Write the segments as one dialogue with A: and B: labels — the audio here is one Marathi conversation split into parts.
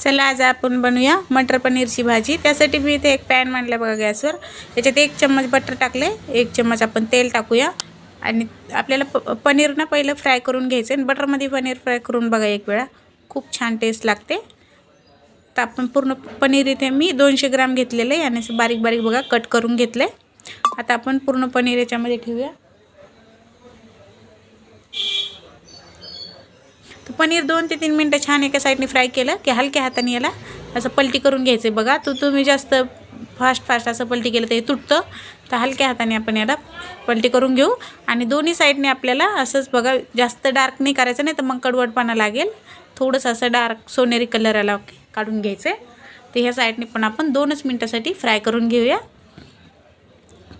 A: चला आज आपण बनवूया मटर पनीरची भाजी. त्यासाठी मी इथे एक पॅन मांडला बघा गॅसवर. त्याच्यात एक चम्मच बटर टाकले एक चम्मच आपण तेल टाकूया. आणि आपल्याला प पनीर ना पहिलं फ्राय करून घ्यायचं आणि बटरमध्ये पनीर फ्राय करून बघा एक वेळा. खूप छान टेस्ट लागते. तर आपण पूर्ण पनीर इथे मी दोनशे ग्राम घेतलेलं आहे. आणि असं बारीक बारीक बघा कट करून घेतलं आहे आता आपण पूर्ण पनीर याच्यामध्ये ठेवूया. तर पनीर दोन ते तीन मिनटं छान एका साईडने फ्राय केलं की हलक्या हाताने याला असं पलटी करून घ्यायचं आहे. बघा तो तुम्ही जास्त फास्ट फास्ट असं पलटी केलं तर हे तुटतं. तर हलक्या हाताने आपण याला पलटी करून घेऊ. आणि दोन्ही साईडने आपल्याला असंच बघा जास्त डार्क नाही करायचं नाही तर मग कडवटपणा लागेल. थोडंसं असं डार्क सोनेरी कलर आला काढून घ्यायचं आहे तर ह्या साईडने पण आपण दोनच मिनटासाठी फ्राय करून घेऊया.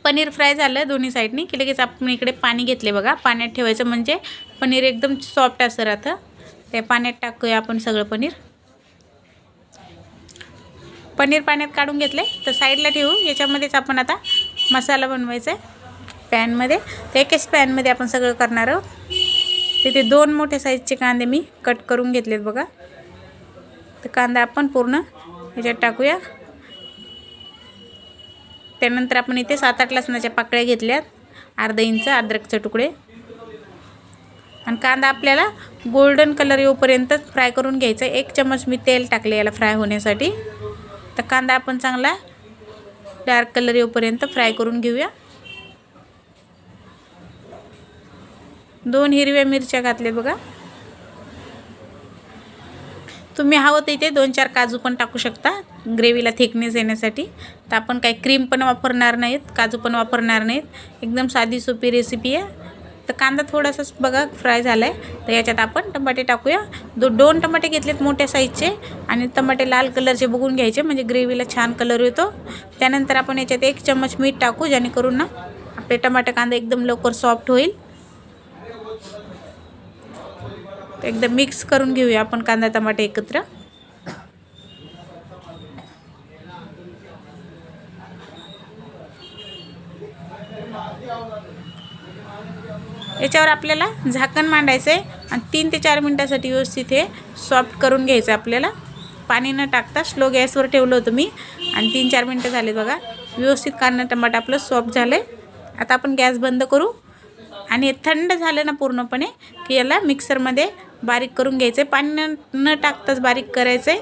A: पनीर फ्राय झालं दोन्ही साईडनी की लगेच आपण इकडे पाणी घेतले बघा. पाण्यात ठेवायचं म्हणजे पनीर एकदम सॉफ्ट असं राहतं. त्या पाण्यात टाकूया आपण सगळं पनीर. पनीर पाण्यात काढून घेतले. तर साईडला ठेवू. याच्यामध्येच आपण आता मसाला बनवायचा आहे. पॅनमध्ये तर एकाच पॅनमध्ये आपण सगळं करणार आहोत. तिथे दोन मोठे साईजचे कांदे मी कट करून घेतलेत बघा. तर कांदा आपण पूर्ण याच्यात टाकूया. त्यानंतर आपण इथे सात आठ लसणाच्या पाकळ्या घेतल्यात. अर्धा इंच अद्रकचे तुकडे. आणि कांदा आपल्याला गोल्डन कलर येऊपर्यंत फ्राय करून घ्यायचं. एक चमच मी तेल टाकले याला फ्राय होण्यासाठी. तर कांदा आपण चांगला डार्क कलर येऊपर्यंत फ्राय करून घेऊया. दोन हिरव्या मिरच्या घातल्या बघा. तुम्ही हवं तर इथे दोन चार काजू पण टाकू शकता ग्रेव्हीला थिकनेस येण्यासाठी. तर आपण काही क्रीम पण वापरणार नाहीत काजू पण वापरणार नाहीत. एकदम साधी सोपी रेसिपी आहे. तर कांदा थोडासाच बघा फ्राय झाला आहे तर याच्यात आपण टमाटे टाकूया. दो दोन टमाटे घेतलेत मोठ्या साईजचे आणि टमाटे लाल कलरचे बघून घ्यायचे. म्हणजे ग्रेव्हीला छान कलर येतो. त्यानंतर आपण याच्यात एक चम्मच मीठ टाकू जेणेकरून ना आपले टमाटे कांदा एकदम लवकर सॉफ्ट होईल. एकदम मिक्स करून घेऊया आपण कांदा टमाटे एकत्र. याच्यावर आपल्याला झाकण मांडायचं आहे. आणि तीन ते चार मिनटासाठी व्यवस्थित हे सॉफ्ट करून घ्यायचं आपल्याला. पाणी न टाकता स्लो गॅसवर ठेवलं होतं मी. आणि तीन चार मिनटं झाले बघा. व्यवस्थित कांदा टमाटा आपलं सॉफ्ट झालं आहे आता आपण गॅस बंद करू. आणि थंड झालं ना पूर्णपणे की याला मिक्सरमध्ये बारीक करून घ्यायचं आहे. पाणी न न टाकताच बारीक करायचं आहे.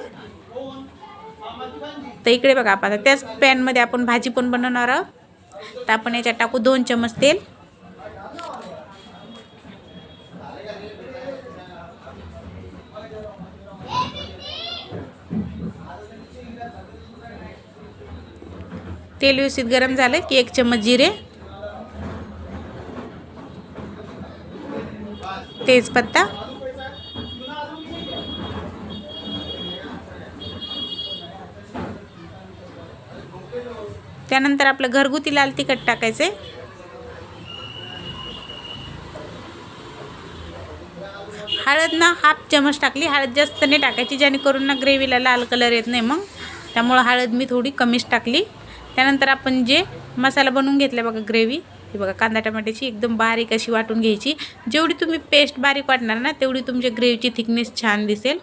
A: तर इकडे बघा आता त्याच पॅनमध्ये आपण भाजी पण बनवणार आहोत. तर आपण याच्यात टाकू दोन चमच तेल. तेल व्यवस्थित गरम झालं की एक चम्मच जिरे तेजपत्ता त्यानंतर आपलं घरगुती लाल तिखट टाकायचे हळद ना हाफ चमच टाकली हळद जास्त नाही टाकायची जेणेकरून ना ग्रेव्हीला लाल कलर येत नाही मग. त्यामुळं हळद मी थोडी कमीच टाकली. त्यानंतर आपण जे मसाला बनवून घेतला बघा ग्रेव्ही हे बघा कांदा टमाट्याची एकदम बारीक अशी वाटून घ्यायची. जेवढी तुम्ही पेस्ट बारीक वाटणार ना तेवढी तुमच्या ग्रेव्हीची थिकनेस छान दिसेल.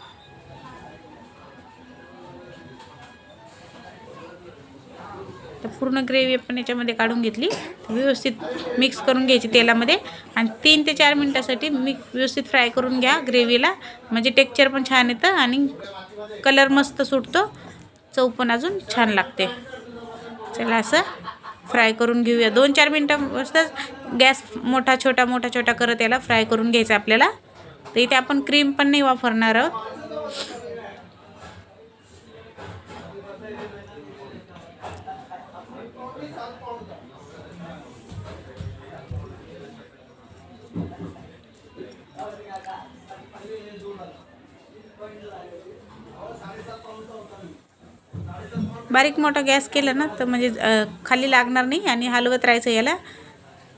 A: तर पूर्ण ग्रेव्ही आपण याच्यामध्ये काढून घेतली. व्यवस्थित मिक्स करून घ्यायची तेलामध्ये. आणि तीन ते चार मिनटासाठी मी व्यवस्थित फ्राय करून घ्या ग्रेव्हीला म्हणजे टेक्चर पण छान येतं आणि कलर मस्त सुटतो. चव पण अजून छान लागते. चला असं फ्राय करून घेऊया. दोन चार मिनटं मस्तच गॅस मोठा छोटा मोठा छोटा करत याला फ्राय करून घ्यायचा आपल्याला. तर इथे आपण क्रीम पण नाही वापरणार आहोत. बारीक मोठा गॅस केला ना तर म्हणजे खाली लागणार नाही आणि हलवत राहायचं याला.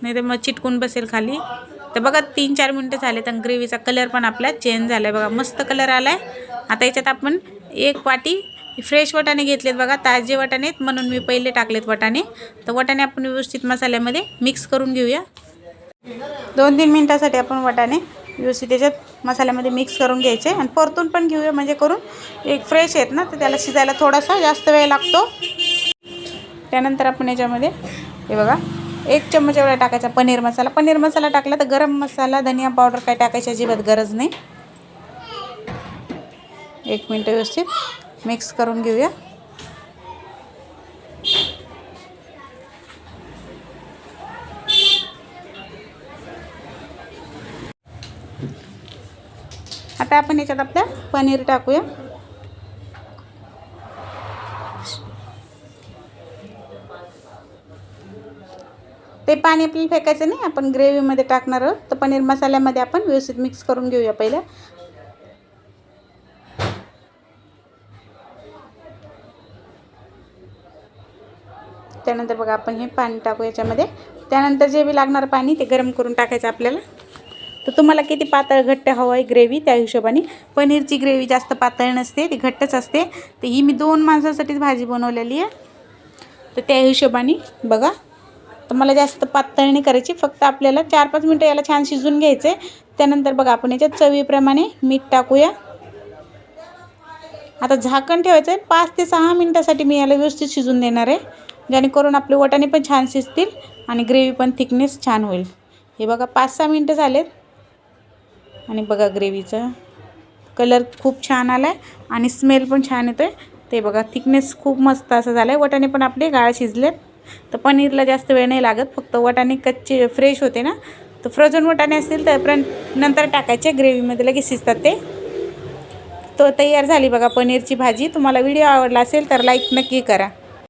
A: नाही तर मग चिटकून बसेल खाली. तर बघा तीन चार मिनटं झाले तर ग्रेव्हीचा कलर पण आपला चेंज झाला आहे बघा मस्त कलर आला आहे आता याच्यात आपण एक वाटी फ्रेश वटाणे घेतलेत बघा. ताजे वटाणे आहेत म्हणून मी पहिले टाकलेत वटाणे. तर वटाणे आपण व्यवस्थित मसाल्यामध्ये मिक्स करून घेऊया. दोन तीन मिनटासाठी आपण वटाणे व्यवस्थित त्याच्यात मसाल्यामध्ये मिक्स करून घ्यायचे. आणि परतून पण घेऊया म्हणजे करून. एक फ्रेश आहेत ना तर त्याला शिजायला थोडासा जास्त वेळ लागतो. त्यानंतर आपण याच्यामध्ये हे बघा एक चम्मच एवढा टाकायचा पनीर मसाला. पनीर मसाला टाकला तर गरम मसाला धनिया पावडर काय टाकायची अजिबात गरज नाही. एक मिनटं व्यवस्थित मिक्स करून घेऊया. आता आपण याच्यात आपल्या पनीर टाकूया. ते पाणी आपल्याला फेकायचं नाही आपण ग्रेव्हीमध्ये टाकणार आहोत. तर पनीर मसाल्यामध्ये आपण व्यवस्थित मिक्स करून घेऊया पहिलं. त्यानंतर बघा आपण हे पाणी टाकू याच्यामध्ये. त्यानंतर जे बी लागणार पाणी ते गरम करून टाकायचं आपल्याला. तर तुम्हाला किती पातळ घट्ट हवं आहे ग्रेव्ही त्या हिशोबाने. पनीरची ग्रेव्ही जास्त पातळ नसते ती घट्टच असते. तर ही मी दोन माणसासाठीच भाजी बनवलेली आहे. तर त्या हिशोबाने बघा. तर मला जास्त पातळ नाही करायची फक्त आपल्याला चार पाच मिनटं याला छान शिजून घ्यायचं आहे त्यानंतर बघा आपण याच्यात चवीप्रमाणे मीठ टाकूया. आता झाकण ठेवायचं आहे पाच ते सहा मिनटासाठी मी याला व्यवस्थित शिजून देणार आहे. जेणेकरून आपले वटाणे पण छान शिजतील आणि ग्रेव्ही पण थिकनेस छान होईल. हे बघा पाच सहा मिनटं झालेत. आणि बघा ग्रेव्हीचा. कलर खूप छान आला आहे आणि स्मेल पण छान येतो आहे ते बघा थिकनेस खूप मस्त असं झालं आहे वटाणे पण आपले गाळ शिजलेत. तर पनीरला जास्त वेळ नाही लागत फक्त वटाणे कच्चे फ्रेश होते ना. तर फ्रोझन वटाणे असतील तर पण नंतर टाकायचे ग्रेव्हीमध्ये लगेच शिजतात ते. तो तयार झाली बघा पनीरची भाजी. तुम्हाला व्हिडिओ आवडला असेल तर लाईक नक्की करा.